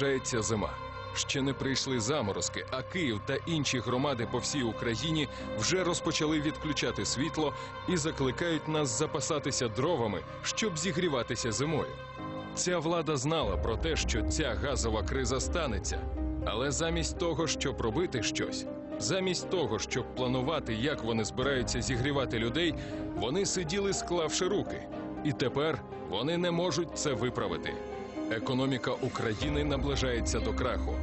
Наближається зима. Ще не прийшли заморозки, а Київ та інші громади по всій Україні вже розпочали відключати світло і закликають нас запасатися дровами, щоб зігріватися зимою. Ця влада знала про те, що ця газова криза станеться. Але замість того, щоб робити щось, замість того, щоб планувати, як вони збираються зігрівати людей, вони сиділи, склавши руки. І тепер вони не можуть це виправити. Економіка України наближається до краху.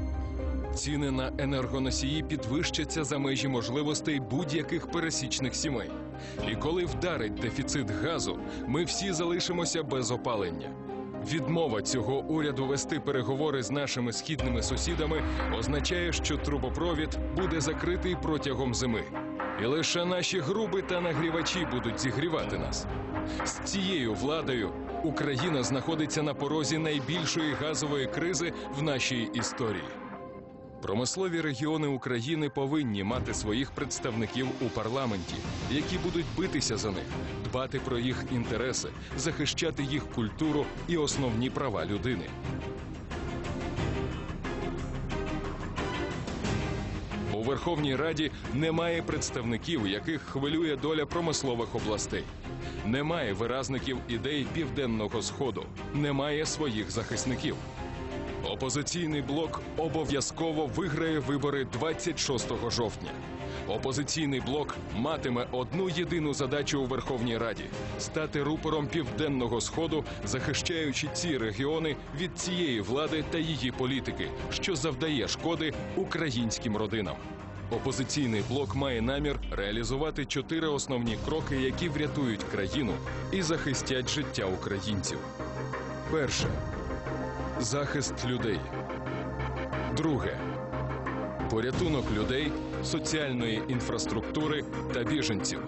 Ціни на енергоносії підвищаться за межі можливостей будь-яких пересічних сімей. І коли вдарить дефіцит газу, ми всі залишимося без опалення. Відмова цього уряду вести переговори з нашими східними сусідами означає, що трубопровід буде закритий протягом зими. І лише наші груби та нагрівачі будуть зігрівати нас. З цією владою Україна знаходиться на порозі найбільшої газової кризи в нашій історії. Промислові регіони України повинні мати своїх представників у парламенті, які будуть битися за них, дбати про їх інтереси, захищати їх культуру і основні права людини. У Верховній Раді немає представників, яких хвилює доля промислових областей. Немає виразників ідей південного сходу, немає своїх захисників. Опозиційний блок обов'язково виграє вибори 26 жовтня. Опозиційний блок матиме одну єдину задачу у Верховній Раді стати рупором південного сходу, захищаючи ці регіони від цієї влади та її політики, що завдає шкоди українським родинам. Опозиційний блок має намір реалізувати чотири основні кроки, які врятують країну і захистять життя українців. Перше захист людей. Друге порятунок людей, соціальної інфраструктури та біженців.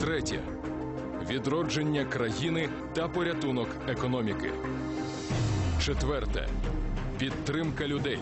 Третє відродження країни та порятунок економіки. Четверте підтримка людей.